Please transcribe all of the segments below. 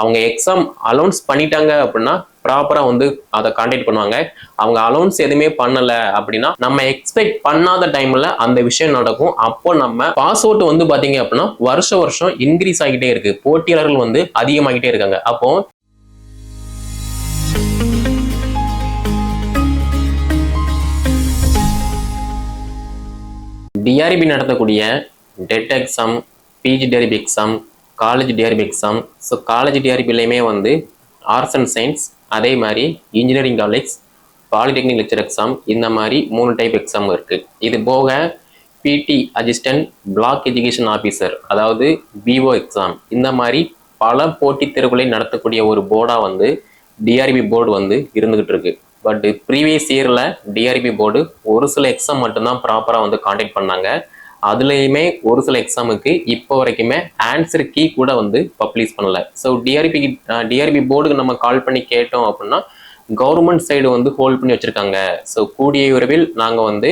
அவங்க exam allowance பண்ணிட்டாங்க அப்படின்னா ப்ராப்பராக வந்து அதை கான்டாக்ட் பண்ணுவாங்க. அவங்க அலௌன்ஸ் எதுவுமே பண்ணலை அப்படின்னா நம்ம எக்ஸ்பெக்ட் பண்ணாத டைமில் அந்த விஷயம் நடக்கும். அப்போ நம்ம பாஸ் அவுட் வந்து பார்த்தீங்க அப்படின்னா வருஷ வருஷம் இன்க்ரீஸ் ஆகிட்டே இருக்கு. போட்டியாளர்கள் வந்து அதிகமாகிட்டே இருக்காங்க. அப்போ டிஆர்பி நடத்தக்கூடிய TET exam PG TRB exam college TRB exam so college டிஆர்பிலையுமே வந்து ஆர்ட்ஸ் அண்ட் சயின்ஸ் அதே மாதிரி engineering college polytechnic lecturer exam இந்த மாதிரி மூணு டைப் எக்ஸாம் இருக்குது இது போக BT assistant block education officer அதாவது பிஓ எக்ஸாம் இந்த மாதிரி பல போட்டித் தேர்வுகளை நடத்தக்கூடிய ஒரு போர்டாக வந்து டிஆர்பி போர்டு வந்து இருந்துகிட்டு இருக்கு. பட் ப்ரீவியஸ் இயரில் டிஆர்பி போர்டு ஒரு சில எக்ஸாம் மட்டும்தான் ப்ராப்பராக வந்து காண்டாக்ட் பண்ணாங்க. அதுலேயுமே ஒரு சில எக்ஸாமுக்கு இப்போ வரைக்குமே ஆன்சர் கீ கூட வந்து பப்ளிஷ் பண்ணல. ஸோ டிஆர்பி டிஆர்பி போர்டுக்கு நம்ம கால் பண்ணி கேட்டோம் அப்படின்னா கவர்மெண்ட் சைடு வந்து ஹோல்ட் பண்ணி வச்சுருக்காங்க. ஸோ கூடிய விரைவில் நாங்கள் வந்து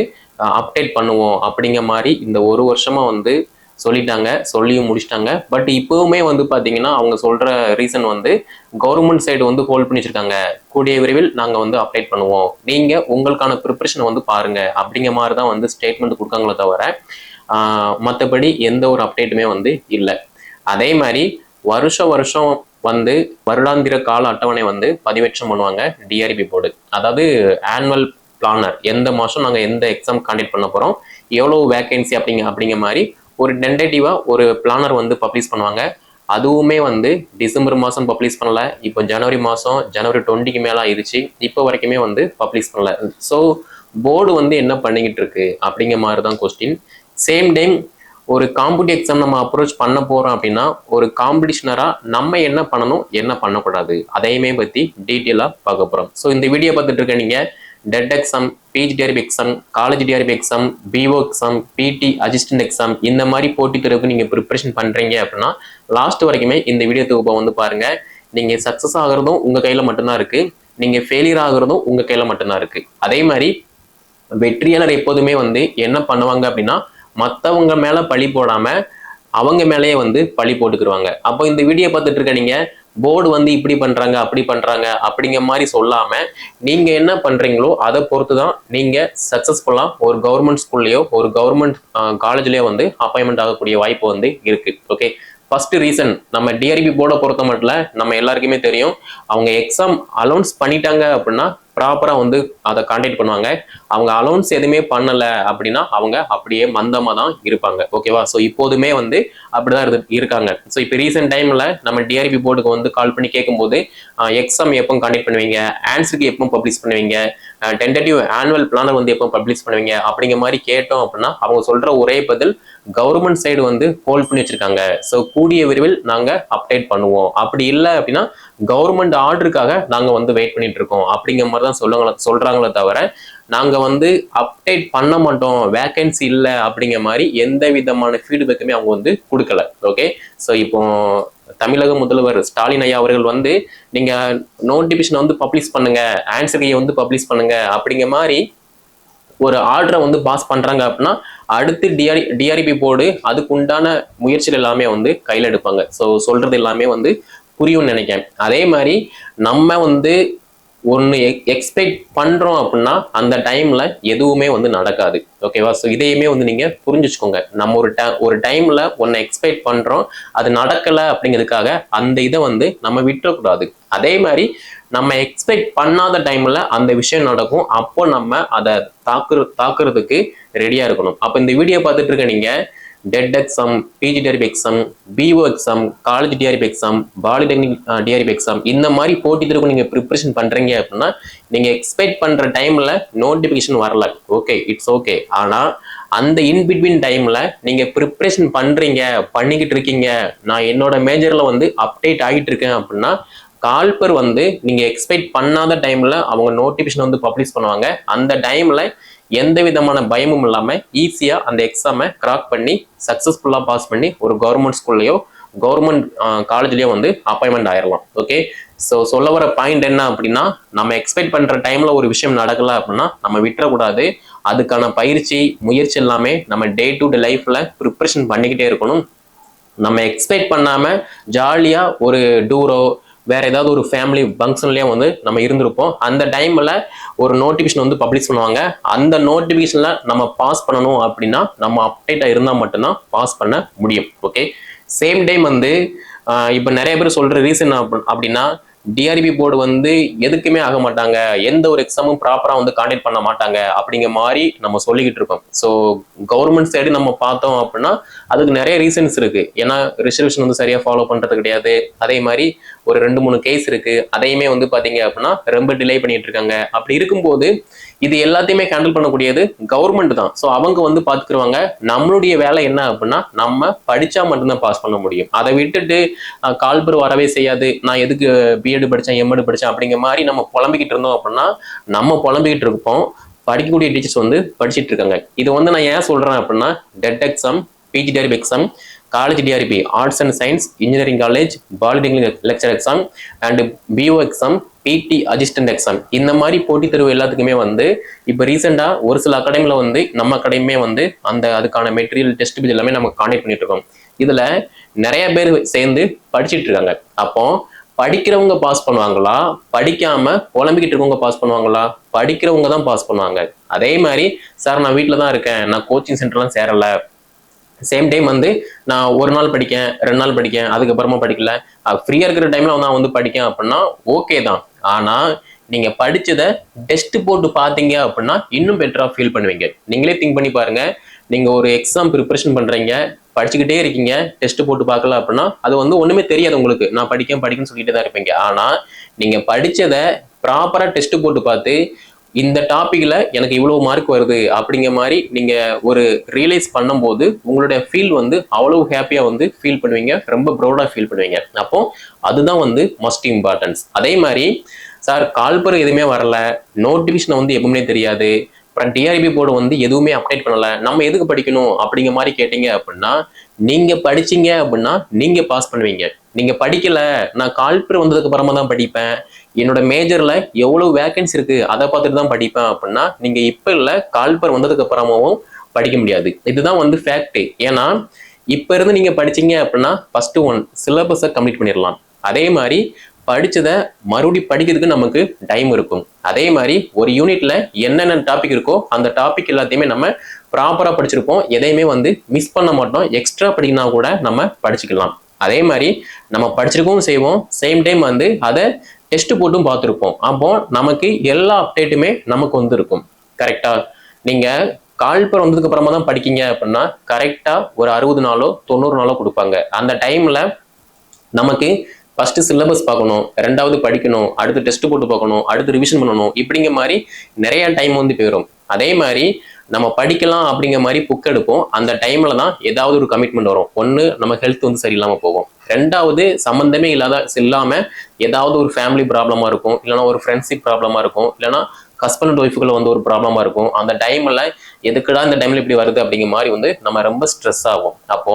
அப்டேட் பண்ணுவோம் அப்படிங்கிற மாதிரி இந்த ஒரு வருஷமாக வந்து சொல்லிட்டாங்க சொல்லியும் முடிச்சிட்டாங்க. பட் இப்போவுமே வந்து பார்த்தீங்கன்னா அவங்க சொல்கிற ரீசன் வந்து கவர்மெண்ட் சைடு வந்து ஹோல்ட் பண்ணி வச்சுருக்காங்க. கூடிய விரைவில் நாங்கள் வந்து அப்டேட் பண்ணுவோம். நீங்கள் உங்களுக்கான ப்ரிப்பரேஷனை வந்து பாருங்கள் அப்படிங்கிற மாதிரி தான் வந்து ஸ்டேட்மெண்ட் கொடுக்காங்களே தவிர மற்றபடி எந்த ஒரு அப்டேட்டுமே வந்து இல்லை. அதே மாதிரி வருஷம் வருஷம் வந்து வருடாந்திர கால அட்டவணை வந்து பதிவேற்றம் பண்ணுவாங்க டிஆர்பி போர்டு. அதாவது ஆனுவல் பிளானர் எந்த மாதம் நாங்கள் எந்த எக்ஸாம் காண்டக்ட் பண்ண போகிறோம் எவ்வளோ வேகன்சி அப்படிங்க அப்படிங்கிற மாதிரி ஒரு டென்டேட்டிவாக ஒரு பிளானர் வந்து பப்ளிஷ் பண்ணுவாங்க. அதுவுமே வந்து டிசம்பர் மாதம் பப்ளிஷ் பண்ணல இப்போ ஜனவரி மாதம் ஜனவரி டுவெண்ட்டிக்கு மேலே ஆயிடுச்சு இப்போ வரைக்குமே வந்து பப்ளிஷ் பண்ணல. ஸோ போர்டு வந்து என்ன பண்ணிக்கிட்டு இருக்கு அப்படிங்கிற மாதிரி தான் கொஸ்டின் சேம் டைம் ஒரு காம்படி எக்ஸாம் நம்ம அப்ரோச் பண்ண போகிறோம் அப்படின்னா ஒரு காம்படிஷனராக நம்ம என்ன பண்ணணும் என்ன பண்ணக்கூடாது? அதையுமே பற்றி டீட்டெயிலாக பார்க்க போகிறோம் ஸோ இந்த வீடியோ பார்த்துட்டு இருக்க நீங்கள் TET exam PG TRB exam college TRB exam BO exam BT assistant exam இந்த மாதிரி போட்டித் தேர்வுக்கு நீங்கள் ப்ரிப்பரேஷன் பண்ணுறீங்க அப்படின்னா லாஸ்ட் வரைக்குமே இந்த வீடியோ தொகுப்பை வந்து பாருங்கள் நீங்கள் சக்ஸஸ் ஆகிறதும் உங்கள் கையில் மட்டும்தான் இருக்குது நீங்கள் ஃபெயிலியர் ஆகிறதும் உங்கள் கையில் மட்டும்தான் இருக்குது அதே மாதிரி வெற்றியாளர் எப்போதுமே வந்து என்ன பண்ணுவாங்க அப்படின்னா மற்றவங்க மேலே பழி போடாமல் அவங்க மேலேயே வந்து பழி போட்டுக்கிருவாங்க. அப்போ இந்த வீடியோ பார்த்துட்டு இருக்க நீங்கள் போர்டு வந்து இப்படி பண்றாங்க அப்படி பண்றாங்க அப்படிங்கிற மாதிரி சொல்லாம நீங்க என்ன பண்றீங்களோ அதை பொறுத்து தான் நீங்கள் சக்ஸஸ்ஃபுல்லாக ஒரு கவர்மெண்ட் ஸ்கூல்லையோ ஒரு கவர்மெண்ட் காலேஜ்லயோ வந்து அப்பாயின்மெண்ட் ஆகக்கூடிய வாய்ப்பு வந்து இருக்கு. ஓகே ஃபர்ஸ்ட் ரீசன் நம்ம டிஆர்பி போர்டை பொறுத்த மட்டும் நம்ம எல்லாருக்குமே தெரியும். அவங்க எக்ஸாம் அலௌன்ஸ் பண்ணிட்டாங்க அப்படின்னா ப்ராப்பராக வந்து அதை கான்டாக்ட் பண்ணுவாங்க. அவங்க அலௌன்ஸ் எதுவுமே பண்ணலை அப்படின்னா அவங்க அப்படியே மந்தமாக தான் இருப்பாங்க ஓகேவா ஸோ இப்போதுமே வந்து அப்படிதான் இரு இருக்காங்க. ஸோ இப்போ ரீசெண்ட் டைமில் நம்ம டிஆர்பி போர்டுக்கு வந்து கால் பண்ணி கேட்கும்போது எக்ஸாம் எப்போ கண்டக்ட் பண்ணுவீங்க? ஆன்சருக்கு எப்போ பப்ளிஷ் பண்ணுவீங்க? டென்டேட்டிவ் ஆனுவல் பிளானர் வந்து எப்போ பப்ளிஷ் பண்ணுவீங்க? அப்படிங்கிற மாதிரி கேட்டோம் அப்படின்னா அவங்க சொல்ற ஒரே பதில் கவர்மெண்ட் சைடு வந்து ஹோல்ட் பண்ணி வச்சிருக்காங்க. ஸோ கூடிய விரைவில் நாங்கள் அப்டேட் பண்ணுவோம். அப்படி இல்லை அப்படின்னா கவர்மெண்ட் ஆர்டருக்காக நாங்கள் வந்து வெயிட் பண்ணிட்டு இருக்கோம். அப்படிங்கிற மாதிரி தான் சொல்லுங்க சொல்றாங்களே தவிர நாங்கள் வந்து அப்டேட் பண்ண மாட்டோம் வேக்கன்சி இல்லை அப்படிங்கிற மாதிரி எந்த விதமான ஃபீட்பேக்குமே அவங்க வந்து கொடுக்கல. ஓகே ஸோ இப்போ தமிழக முதல்வர் ஸ்டாலின் ஐயா அவர்கள் வந்து நீங்கள் நோட்டிஃபிகேஷனை வந்து பப்ளிஷ் பண்ணுங்க ஆன்சர் வந்து பப்ளிஷ் பண்ணுங்க அப்படிங்கிற மாதிரி ஒரு ஆர்டரை வந்து பாஸ் பண்ணுறாங்க அப்படின்னா அடுத்து டிஆர் டிஆர்பி போர்டு அதுக்கு உண்டான முயற்சிகள் எல்லாமே வந்து கையில் எடுப்பாங்க. ஸோ சொல்கிறது எல்லாமே வந்து புரியும்னு நினைக்கிறேன். அதே மாதிரி நம்ம வந்து ஒன்று எக்ஸ்பெக்ட் பண்ணுறோம் அப்படின்னா அந்த டைமில் எதுவுமே வந்து நடக்காது. ஓகேவா ஸோ இதையுமே வந்து நீங்கள் புரிஞ்சுச்சுக்கோங்க. நம்ம ஒரு ட ஒரு டைமில் ஒன்றை எக்ஸ்பெக்ட் பண்ணுறோம் அது நடக்கலை அப்படிங்கிறதுக்காக அந்த இதை வந்து நம்ம விட்டுறக்கூடாது. அதே மாதிரி நம்ம எக்ஸ்பெக்ட் பண்ணாத டைமில் அந்த விஷயம் நடக்கும். அப்போ நம்ம அதை தாக்குற தாக்குறதுக்கு ரெடியாக இருக்கணும். அப்போ இந்த வீடியோ பார்த்துட்டு இருக்க நீங்கள் TET exam PG TRB exam BO exam college TRB exam polytechnic TRB exam இந்த மாதிரி போட்டி தேர்வுக்கு நீங்கள் ப்ரிப்பரேஷன் பண்ணுறீங்க அப்படின்னா நீங்கள் எக்ஸ்பெக்ட் பண்ணுற டைமில் நோட்டிஃபிகேஷன் வரல. ஓகே இட்ஸ் ஓகே ஆனால் அந்த இன்பிட்வீன் டைமில் நீங்கள் ப்ரிப்ரேஷன் பண்ணுறீங்க பண்ணிக்கிட்டு இருக்கீங்க நான் என்னோட மேஜரில் வந்து அப்டேட் ஆகிட்டு இருக்கேன் அப்படின்னா கால்பர் வந்து நீங்கள் எக்ஸ்பெக்ட் பண்ணாத டைமில் அவங்க நோட்டிஃபிகேஷன் வந்து பப்ளிஷ் பண்ணுவாங்க. அந்த டைமில் எந்த விதமான பயமும் இல்லாமல் ஈஸியாக அந்த எக்ஸாமை கிராக் பண்ணி சக்ஸஸ்ஃபுல்லாக பாஸ் பண்ணி ஒரு கவர்மெண்ட் ஸ்கூல்லையோ கவர்மெண்ட் காலேஜ்லேயோ வந்து அப்பாயின்மெண்ட் ஆயிடலாம் ஓகே ஸோ சொல்ல வர பாயிண்ட் என்ன அப்படின்னா நம்ம எக்ஸ்பெக்ட் பண்ணுற டைமில் ஒரு விஷயம் நடக்கல அப்படின்னா நம்ம விட்டுறக்கூடாது. அதுக்கான பயிற்சி முயற்சி எல்லாமே நம்ம டே டு டே லைஃப்பில் ப்ரிப்ரேஷன் பண்ணிக்கிட்டே இருக்கணும். நம்ம எக்ஸ்பெக்ட் பண்ணாமல் ஜாலியாக ஒரு டூரோ வேற ஏதாவது ஒரு ஃபேமிலி ஃபங்க்ஷன்லயே வந்து நம்ம இருந்திருப்போம். அந்த டைம்ல ஒரு நோட்டிஃபிகேஷன் வந்து பப்ளிஷ் பண்ணுவாங்க. அந்த நோட்டிஃபிகேஷன்ல நம்ம பாஸ் பண்ணணும் அப்படின்னா நம்ம அப்டேட்டா இருந்தால் மட்டும்தான் பாஸ் பண்ண முடியும். ஓகே சேம் டைம் வந்து இப்போ நிறைய பேர் சொல்ற ரீசன் அப்படின்னா டிஆர்பி போர்டு வந்து எதுக்குமே ஆக மாட்டாங்க. எந்த ஒரு எக்ஸாமும் ப்ராப்பராக வந்து காண்டக்ட் பண்ண மாட்டாங்க அப்படிங்கிற மாதிரி நம்ம சொல்லிக்கிட்டு இருக்கோம். ஸோ கவர்மெண்ட் சைடு நம்ம பார்த்தோம் அப்படின்னா அதுக்கு நிறைய ரீசன்ஸ் இருக்கு. ஏன்னா ரிசர்வேஷன் வந்து சரியா ஃபாலோ பண்றது கிடையாது. அதே மாதிரி ஒரு ரெண்டு மூணு கேஸ் இருக்கு. அதையுமே வந்து பாத்தீங்க அப்படின்னா ரொம்ப டிலே பண்ணிட்டு இருக்காங்க. அப்படி இருக்கும்போது இது எல்லாத்தையுமே ஹேண்டில் பண்ணக்கூடியது கவர்மெண்ட் தான். ஸோ அவங்க வந்து பாத்துக்கிருவாங்க. நம்மளுடைய வேலை என்ன அப்படின்னா நம்ம படிச்சா மட்டும்தான் பாஸ் பண்ண முடியும். அதை விட்டுட்டு கால்பர் வரவே செய்யாது. நான் எதுக்கு பிஎட் படித்தேன் எம்எட் படித்தேன் அப்படிங்கிற மாதிரி நம்ம புலம்பிக்கிட்டு இருந்தோம் அப்படின்னா நம்ம புலம்பிக்கிட்டு இருப்போம் படிக்கக்கூடிய டீச்சர்ஸ் வந்து படிச்சிட்டு இருக்காங்க. இது வந்து நான் ஏன் சொல்றேன் அப்படின்னா TET exam PG exam college TRB arts and science engineering college polytechnic lecturer exam and BO exam BT assistant exam இந்த மாதிரி போட்டித் தேர்வு எல்லாத்துக்குமே வந்து இப்போ ரீசெண்டாக ஒரு சில அகாடமியில் வந்து நம்ம அகாடமியுமே வந்து அந்த அதுக்கான மெட்டீரியல் டெஸ்ட் பேஜ் எல்லாமே நம்ம கான்டெக்ட் பண்ணிட்டு இருக்கோம். இதில் நிறைய பேர் சேர்ந்து படிச்சுட்டு இருக்காங்க. அப்போ படிக்கிறவங்க பாஸ் பண்ணுவாங்களா? படிக்காம குழம்பிக்கிட்டு இருக்கவங்க பாஸ் பண்ணுவாங்களா? படிக்கிறவங்க தான் பாஸ் பண்ணுவாங்க. அதே மாதிரி சார் நான் வீட்டில் தான் இருக்கேன். நான் கோச்சிங் சென்டர்லாம் சேரலை. சேம் டைம் வந்து நான் ஒரு நாள் படிக்கேன் ரெண்டு நாள் படிக்கேன் அதுக்கப்புறமா படிக்கல. ஃப்ரீயா இருக்கிற டைம்ல நான் வந்து படிக்கேன் அப்படின்னா ஓகே தான். ஆனா நீங்க படித்ததை டெஸ்ட் போட்டு பார்த்தீங்க அப்படின்னா இன்னும் பெட்டரா ஃபீல் பண்ணுவீங்க. நீங்களே திங்க் பண்ணி பாருங்க. நீங்க ஒரு எக்ஸாம் ப்ரிப்பரேஷன் பண்றீங்க படிச்சுக்கிட்டே இருக்கீங்க டெஸ்ட் போட்டு பார்க்கல அப்படின்னா அது வந்து ஒண்ணுமே தெரியாது உங்களுக்கு. நான் படிக்கேன் படிக்கன்னு சொல்லிட்டு தான் இருப்பீங்க. ஆனா நீங்க படித்ததை ப்ராப்பரா டெஸ்ட் போட்டு பார்த்து இந்த டாப்பிக்கில் எனக்கு இவ்வளவு மார்க் வருது அப்படிங்கிற மாதிரி நீங்கள் ஒரு ரியலைஸ் பண்ணும்போது உங்களுடைய ஃபீல் வந்து அவ்வளவு ஹாப்பியாக வந்து ஃபீல் பண்ணுவீங்க. ரொம்ப ப்ரௌடாக ஃபீல் பண்ணுவீங்க. அப்போ அதுதான் வந்து மஸ்ட் இம்பார்ட்டன்ஸ் அதே மாதிரி சார் கால்பர் எதுவுமே வரல. நோட்டிஃபிகேஷன் வந்து எப்பவுமே தெரியாது. அப்புறம் டிஆர்பி போர்டு வந்து எதுவுமே அப்டேட் பண்ணலை. நம்ம எதுக்கு படிக்கணும் அப்படிங்கிற மாதிரி கேட்டீங்க அப்படின்னா நீங்கள் படிச்சீங்க அப்படின்னா நீங்கள் பாஸ் பண்ணுவீங்க. நீங்கள் படிக்கலை. நான் கால்பர் வந்ததுக்கு அப்புறமா தான் படிப்பேன். என்னோட மேஜர்ல எவ்வளவு வேகன்சி இருக்கு அதை பார்த்துட்டு தான் படிப்பேன் அப்படின்னா நீங்க இப்ப இல்ல கால்பர் வந்ததுக்கு அப்புறமாவும் படிக்க முடியாது. இதுதான் வந்து ஃபேக்ட் ஏன்னா இப்ப இருந்து நீங்க படிச்சீங்க அப்படின்னா ஃபர்ஸ்ட் ஒன் சிலபஸை கம்ப்ளீட் பண்ணிடலாம். அதே மாதிரி படிச்சதை மறுபடி படிக்கிறதுக்கு நமக்கு டைம் இருக்கும். அதே மாதிரி ஒரு யூனிட்ல என்னென்ன டாபிக் இருக்கோ அந்த டாபிக் எல்லாத்தையுமே நம்ம ப்ராப்பரா படிச்சிருப்போம். எதையுமே வந்து மிஸ் பண்ண மாட்டோம். எக்ஸ்ட்ரா படிக்கனா கூட நம்ம படிச்சுக்கலாம். அதே மாதிரி நம்ம படிச்சிருக்கவும் செய்வோம். சேம் டைம் வந்து அதை டெஸ்ட் போட்டும் பார்த்துருப்போம். அப்போ நமக்கு எல்லா அப்டேட்டுமே நமக்கு வந்திருக்கும். கரெக்டா நீங்க கால்பர் வந்ததுக்கு அப்புறமா தான் படிக்கீங்க அப்படின்னா கரெக்டா ஒரு அறுபது நாளோ தொண்ணூறு நாளோ கொடுப்பாங்க. அந்த டைம்ல நமக்கு ஃபர்ஸ்ட் சிலபஸ் பார்க்கணும் ரெண்டாவது படிக்கணும் அடுத்து டெஸ்ட் போட்டு பார்க்கணும் அடுத்து ரிவிஷன் பண்ணணும் இப்படிங்கிற மாதிரி நிறைய டைம் வந்து போயிடும் அதே மாதிரி நம்ம படிக்கலாம் அப்படிங்கிற மாதிரி புக் எடுப்போம். அந்த டைம்ல தான் ஏதாவது ஒரு கமிட்மெண்ட் வரும். ஒன்று நம்ம ஹெல்த் வந்து சரியில்லாமல் போகும். ரெண்டாவது சம்மந்தமே இல்லாத இல்லாமல் ஏதாவது ஒரு ஃபேமிலி ப்ராப்ளமாக இருக்கும். இல்லைன்னா ஒரு ஃப்ரெண்ட்ஷிப் ப்ராப்ளமாக இருக்கும். இல்லைன்னா ஹஸ்பண்ட் அண்ட் ஒய்ஃபுக்குள்ள வந்து ஒரு ப்ராப்ளமாக இருக்கும். அந்த டைமில் எதுக்குடா இந்த டைமில் இப்படி வருது அப்படிங்கிற மாதிரி வந்து நம்ம ரொம்ப ஸ்ட்ரெஸ் ஆகும். அப்போ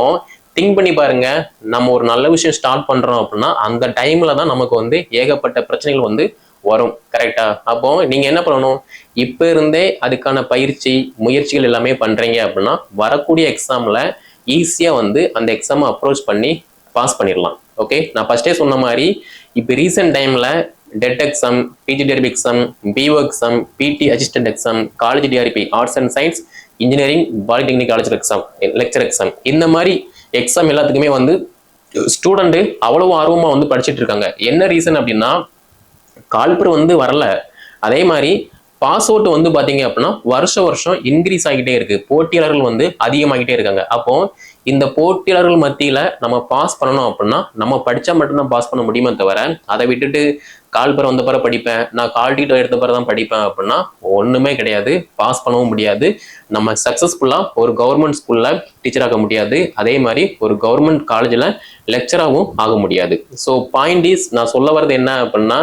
திங்க் பண்ணி பாருங்க. நம்ம ஒரு நல்ல விஷயம் ஸ்டார்ட் பண்ணுறோம் அப்படின்னா அந்த டைமில் தான் நமக்கு வந்து ஏகப்பட்ட பிரச்சனைகள் வந்து வரும். கரெக்டா அப்போ நீங்க என்ன பண்ணணும்? இப்ப இருந்தே அதுக்கான பயிற்சி முயற்சிகள் எல்லாமே பண்றீங்க அப்படின்னா வரக்கூடிய எக்ஸாம்ல ஈஸியா வந்து அந்த எக்ஸாமை அப்ரோச் பண்ணி பாஸ் பண்ணிடலாம். ஓகே நான் ஃபர்ஸ்டே சொன்ன மாதிரி இப்போ ரீசெண்ட் டைம்ல TET exam PG TRB exam BO exam BT assistant exam college TRB arts and science engineering polytechnic college exam lecturer exam இந்த மாதிரி எக்ஸாம் எல்லாத்துக்குமே வந்து ஸ்டூடெண்ட் அவ்வளவு ஆர்வமா வந்து படிச்சுட்டு இருக்காங்க. என்ன ரீசன் அப்படின்னா கால்பர் வந்து வரல. அதே மாதிரி பாஸ் அவுட் வந்து பார்த்தீங்க அப்படின்னா வருஷம் வருஷம் இன்க்ரீஸ் ஆகிட்டே இருக்கு. போட்டியாளர்கள் வந்து அதிகமாகிட்டே இருக்காங்க. அப்போ இந்த போட்டியாளர்கள் மத்தியில நம்ம பாஸ் பண்ணணும் அப்படின்னா நம்ம படிச்சா மட்டும்தான் பாஸ் பண்ண முடியுமே தவிர அதை விட்டுட்டு கால்பர் வந்த பிற படிப்பேன் நான் கால் டீட்டோ எடுத்த பிறகு தான் படிப்பேன் அப்படின்னா ஒண்ணுமே கிடையாது. பாஸ் பண்ணவும் முடியாது. நம்ம சக்சஸ்ஃபுல்லா ஒரு கவர்மெண்ட் ஸ்கூல்ல டீச்சர் ஆக முடியாது. அதே மாதிரி ஒரு கவர்மெண்ட் காலேஜ்ல லெக்சராகவும் ஆக முடியாது. ஸோ பாயிண்ட் இஸ் நான் சொல்ல வர்றது என்ன அப்படின்னா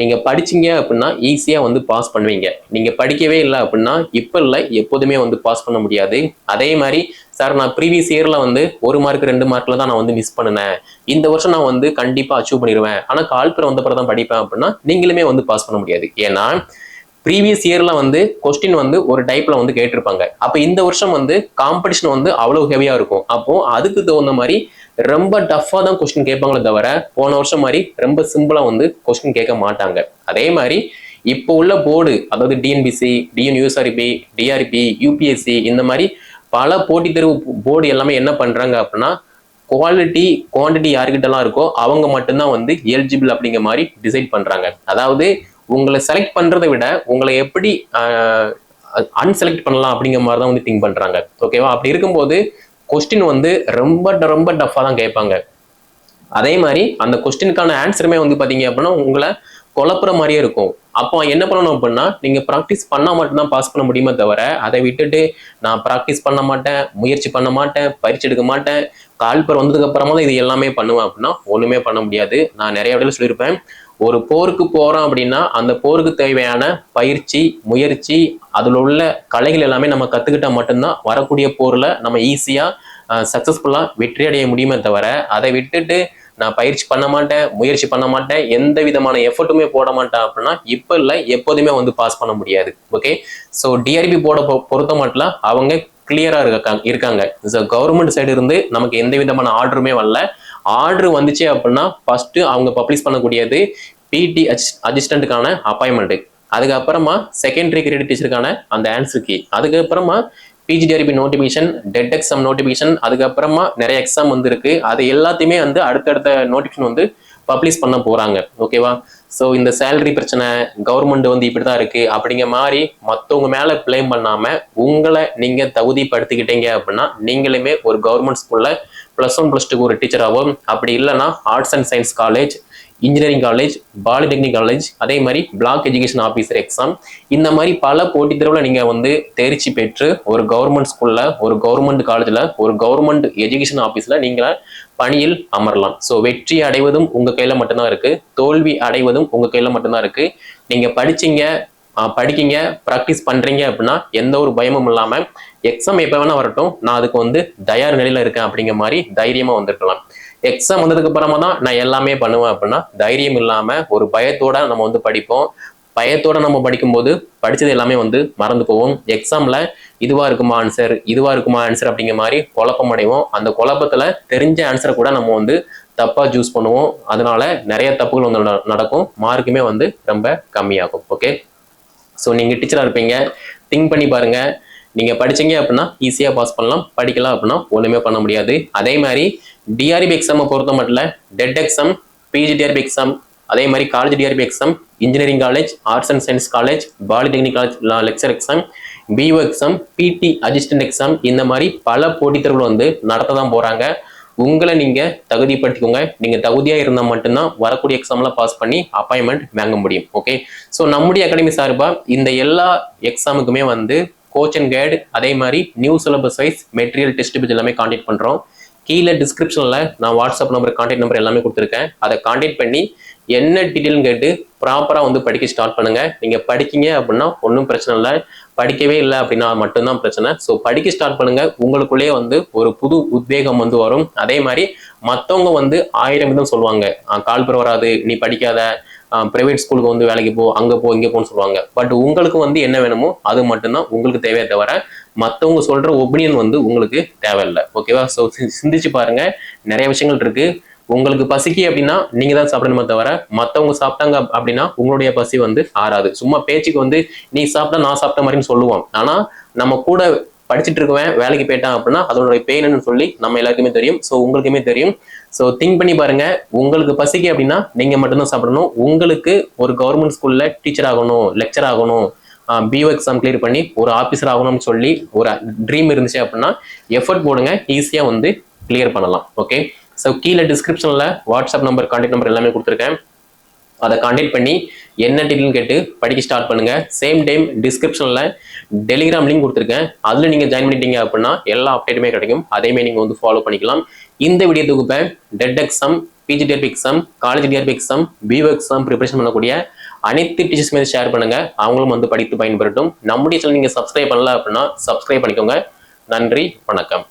நீங்கள் படிச்சிங்க படிச்சீங்க அப்படின்னா ஈஸியாக வந்து பாஸ் பண்ணுவீங்க. நீங்கள் படிக்கவே இல்லை அப்படின்னா இப்போ இல்லை எப்போதுமே வந்து பாஸ் பண்ண முடியாது. அதே மாதிரி சார் நான் ப்ரீவியஸ் இயரில் வந்து ஒரு மார்க் ரெண்டு மார்க்கில் தான் நான் வந்து மிஸ் பண்ணினேன். இந்த வருஷம் நான் வந்து கண்டிப்பாக அச்சீவ் பண்ணிடுவேன் ஆனால் கால்புரம் வந்த தான் படிப்பேன் அப்படின்னா நீங்களுமே வந்து பாஸ் பண்ண முடியாது. ஏன்னா ப்ரீவியஸ் இயரில் வந்து கொஸ்டின் வந்து ஒரு டைப்பில் வந்து கேட்டிருப்பாங்க. அப்போ இந்த வருஷம் வந்து காம்படிஷன் வந்து அவ்வளோ ஹெவியாக இருக்கும். அப்போது அதுக்கு தகுந்த மாதிரி ரொம்ப டஃப்பாக தான் கொஸ்டின் கேட்பாங்களே தவிர போன வருஷம் மாதிரி ரொம்ப சிம்பிளாக வந்து கொஸ்டின் கேட்க மாட்டாங்க. அதே மாதிரி இப்போ உள்ள போர்டு அதாவது டிஎன்பிசி டிஎன்யூஎஸ்ஆர்பி டிஆர்பி யூபிஎஸ்சி இந்த மாதிரி பல போட்டித் தேர்வு போர்டு எல்லாமே என்ன பண்ணுறாங்க அப்படின்னா குவாலிட்டி குவான்டிட்டி யாருக்கிட்டலாம் இருக்கோ அவங்க மட்டும்தான் வந்து எலிஜிபிள் அப்படிங்கிற மாதிரி டிசைட் பண்ணுறாங்க அதாவது உங்களை செலக்ட் பண்ணுறதை விட உங்களை எப்படி அன்செலக்ட் பண்ணலாம் அப்படிங்கிற மாதிரி தான் வந்து திங்க் பண்ணுறாங்க ஓகேவா அப்படி இருக்கும்போது கொஸ்டின் வந்து ரொம்ப ரொம்ப டஃப்பாக தான் கேட்பாங்க. அதே மாதிரி அந்த கொஸ்டினுக்கான ஆன்சருமே வந்து பார்த்தீங்க அப்படின்னா உங்களை குழப்புற மாதிரியே இருக்கும். அப்போ என்ன பண்ணணும் அப்படின்னா நீங்கள் ப்ராக்டிஸ் பண்ணால் மட்டும்தான் பாஸ் பண்ண முடியுமே தவிர அதை விட்டுட்டு நான் ப்ராக்டிஸ் பண்ண மாட்டேன் முயற்சி பண்ண மாட்டேன் பயிற்சி எடுக்க மாட்டேன் கால்பர் வந்ததுக்கு அப்புறமா தான் இது எல்லாமே பண்ணுவேன் அப்படின்னா ஒன்றுமே பண்ண முடியாது. நான் நிறைய இடத்துல சொல்லியிருப்பேன் ஒரு போருக்கு போறோம் அப்படின்னா அந்த போருக்கு தேவையான பயிற்சி முயற்சி அதில் உள்ள கலைகள் எல்லாமே நம்ம கத்துக்கிட்டா மட்டும்தான் வரக்கூடிய போர்ல நம்ம ஈஸியா சக்சஸ்ஃபுல்லா வெற்றி அடைய முடியுமே தவிர அதை விட்டுட்டு நான் பயிற்சி பண்ண மாட்டேன் முயற்சி பண்ண மாட்டேன் எந்த விதமான எஃபர்ட்டுமே போட மாட்டேன் அப்படின்னா இப்போ இல்லை எப்போதுமே வந்து பாஸ் பண்ண முடியாது. ஓகே ஸோ டிஆர்பி போட பொறுத்த மட்டும் அவங்க கிளியரா இருக்காங்க இருக்காங்க. ஸோ கவர்மெண்ட் சைடு இருந்து நமக்கு எந்த விதமான ஆர்டருமே வரல. ஆர்டர் வந்துச்சு அப்படின்னா ஃபர்ஸ்ட் அவங்க பப்ளிஷ் பண்ணக்கூடியது பிடி அசிஸ்டண்ட்டுக்கான அப்பாயின்மெண்ட்டு அதுக்கப்புறமா செகண்டரி கிரெடிட் டீச்சருக்கான அந்த ஆன்சர் கீ அதுக்கப்புறமா PG TRB notification TET exam notification அதுக்கப்புறமா நிறைய எக்ஸாம் வந்துருக்கு. அது எல்லாத்தையுமே வந்து அடுத்தடுத்த நோட்டிஃபிகேஷன் வந்து பப்ளிஷ் பண்ண போகிறாங்க ஓகேவா ஸோ இந்த சேலரி பிரச்சனை கவர்மெண்ட் வந்து இப்படி தான் இருக்கு. அப்படிங்கிற மாதிரி மற்றவங்க மேல பிளேம் பண்ணாம உங்களை நீங்க தகுதிப்படுத்திக்கிட்டீங்க அப்படின்னா நீங்களுமே ஒரு கவர்மெண்ட் ஸ்கூல்ல ப்ளஸ் ஒன் ப்ளஸ் டூக்கு ஒரு டீச்சராகவும் அப்படி இல்லைன்னா arts and science college engineering college polytechnic college அதே மாதிரி பிளாக் எஜுகேஷன் ஆஃபீஸர் எக்ஸாம் இந்த மாதிரி பல போட்டித் தேர்வில் நீங்கள் வந்து தேர்ச்சி பெற்று ஒரு கவர்மெண்ட் ஸ்கூலில் ஒரு கவர்மெண்ட் காலேஜில் ஒரு கவர்மெண்ட் எஜுகேஷன் ஆஃபீஸில் நீங்கள் பணியில் அமரலாம். ஸோ வெற்றி அடைவதும் உங்கள் கையில் மட்டும்தான் இருக்குது தோல்வி அடைவதும் உங்கள் கையில் மட்டும்தான் இருக்குது நீங்கள் படிச்சீங்க படிக்கிங்க ப்ராக்டிஸ் பண்ணுறீங்க அப்படின்னா எந்த ஒரு பயமும் இல்லாமல் எக்ஸாம் எப்போ வேணால் வரட்டும். நான் அதுக்கு வந்து தயார் நிலையில் இருக்கேன் அப்படிங்கிற மாதிரி தைரியமாக வந்துருக்கலாம் எக்ஸாம் வந்ததுக்கு அப்புறமா தான் நான் எல்லாமே பண்ணுவேன் அப்படின்னா தைரியம் இல்லாம ஒரு பயத்தோட நம்ம வந்து படிப்போம். பயத்தோட நம்ம படிக்கும்போது படிச்சது எல்லாமே வந்து மறந்து போவோம். எக்ஸாம்ல இதுவா இருக்குமா ஆன்சர் இதுவா இருக்குமா ஆன்சர் அப்படிங்கிற மாதிரி குழப்பம் அடைவோம். அந்த குழப்பத்துல தெரிஞ்ச ஆன்சரை கூட நம்ம வந்து தப்பா சூஸ் பண்ணுவோம். அதனால நிறைய தப்புகள் வந்து நட- நடக்கும். மார்க்குமே வந்து ரொம்ப கம்மியாகும். ஓகே ஸோ நீங்கள் டீச்சராக இருப்பீங்க. திங்க் பண்ணி பாருங்க. நீங்கள் படிச்சீங்க அப்படின்னா ஈஸியாக பாஸ் பண்ணலாம். படிக்கலாம் அப்படின்னா ஒன்றுமே பண்ண முடியாது. அதே மாதிரி டிஆர்பி எக்ஸாமை பொறுத்த மட்டும் TET exam PG TRB exam அதே மாதிரி college TRB exam engineering college arts and science college polytechnic college lecturer exam BO exam BT assistant exam இந்த மாதிரி பல போட்டித் தேர்வுகள் வந்து நடத்த தான் போகிறாங்க உங்களை நீங்கள் தகுதிப்படுத்திக்கோங்க. நீங்கள் தகுதியாக இருந்தால் மட்டும்தான் வரக்கூடிய எக்ஸாம்லாம் பாஸ் பண்ணி அப்பாயின்மெண்ட் வாங்க முடியும். ஓகே ஸோ நம்முடைய அகாடமி சார்பாக இந்த எல்லா எக்ஸாமுக்குமே வந்து கோச் அண்ட் கைடு அதே மாதிரி new syllabus wise material test page எல்லாமே காண்டாக்ட் பண்ணுறோம் கீழே டிஸ்கிரிப்ஷனில் நான் வாட்ஸ்அப் நம்பர் காண்டாக்ட் நம்பர் எல்லாமே கொடுத்துருக்கேன். அதை காண்டாக்ட் பண்ணி என்ன டீட்டெயில்னு கேட்டு ப்ராப்பராக வந்து படிக்க ஸ்டார்ட் பண்ணுங்கள் நீங்கள் படிக்கீங்க அப்படின்னா ஒன்றும் பிரச்சனை இல்லை. படிக்கவே இல்லை அப்படின்னா மட்டும்தான் பிரச்சனை. ஸோ படிக்க ஸ்டார்ட் பண்ணுங்கள் உங்களுக்குள்ளேயே வந்து ஒரு புது உத்வேகம் வந்து வரும். அதே மாதிரி மற்றவங்க வந்து ஆயிரம் விதம் சொல்லுவாங்க. கால் பெற வராது. நீ படிக்காத. ப்ரைவேட் ஸ்கூலுக்கு வந்து வேலைக்கு போ அங்கே போ இங்கே போன்னு சொல்லுவாங்க. பட் உங்களுக்கு வந்து என்ன வேணுமோ அது மட்டும்தான் உங்களுக்கு தேவையே தவிர மற்றவங்க சொல்கிற ஒப்பீனியன் வந்து உங்களுக்கு தேவையில்லை. ஓகேவா ஸோ சிந்திச்சு பாருங்க. நிறைய விஷயங்கள் இருக்கு. உங்களுக்கு பசிக்கு அப்படின்னா நீங்க தான் சாப்பிடணுமே தவிர மற்றவங்க சாப்பிட்டாங்க அப்படின்னா உங்களுடைய பசி வந்து ஆறாது. சும்மா பேச்சுக்கு வந்து நீ சாப்பிட்டா நான் சாப்பிட்ட மாதிரின்னு சொல்லுவோம். ஆனா நம்ம கூட படிச்சுட்டு இருக்கவன் வேலைக்கு போயிட்டான் அப்படின்னா அதோட பெயின்னு சொல்லி நம்ம எல்லாருக்குமே தெரியும். ஸோ உங்களுக்குமே தெரியும். ஸோ திங்க் பண்ணி பாருங்க. உங்களுக்கு பசிக்கு அப்படின்னா நீங்க மட்டும்தான் சாப்பிடணும். உங்களுக்கு ஒரு கவர்மெண்ட் ஸ்கூல்ல டீச்சர் ஆகணும் லெக்சர் ஆகணும். பிஓ எக்ஸாம் கிளியர் பண்ணி ஒரு ஆஃபீஸர் ஆகணும்னு சொல்லி ஒரு ட்ரீம் இருந்துச்சு அப்படின்னா எஃபர்ட் போடுங்க. ஈஸியாக வந்து கிளியர் பண்ணலாம். ஓகே ஸோ கீழே டிஸ்கிரிப்ஷனில் வாட்ஸ்அப் நம்பர் கான்டாக்ட் நம்பர் எல்லாமே கொடுத்துருக்கேன். அதை காண்டாக்ட் பண்ணி என்ன டீட்டெயில் கேட்டு படிக்க ஸ்டார்ட் பண்ணுங்க. சேம் டைம் டிஸ்கிரிப்ஷனில் டெலிகிராம் லிங்க் கொடுத்துருக்கேன். அதில் நீங்கள் ஜாயின் பண்ணிட்டீங்க அப்படின்னா எல்லா அப்டேட்டுமே கிடைக்கும். அதேமாதிரி நீங்கள் வந்து ஃபாலோ பண்ணிக்கலாம். இந்த வீடியோ தொகுப்பை TET exam PG TRB exam college TRB exam BO exam preparation பண்ணக்கூடிய அனைத்து டீச்சர்ஸ் மீது ஷேர் பண்ணுங்க. அவங்களும் வந்து படித்து பயன்பெறட்டும். நம்முடைய சேனல் நீங்கள் சப்ஸ்கிரைப் பண்ணல அப்படின்னா சப்ஸ்கிரைப் பண்ணிக்கோங்க. நன்றி வணக்கம்.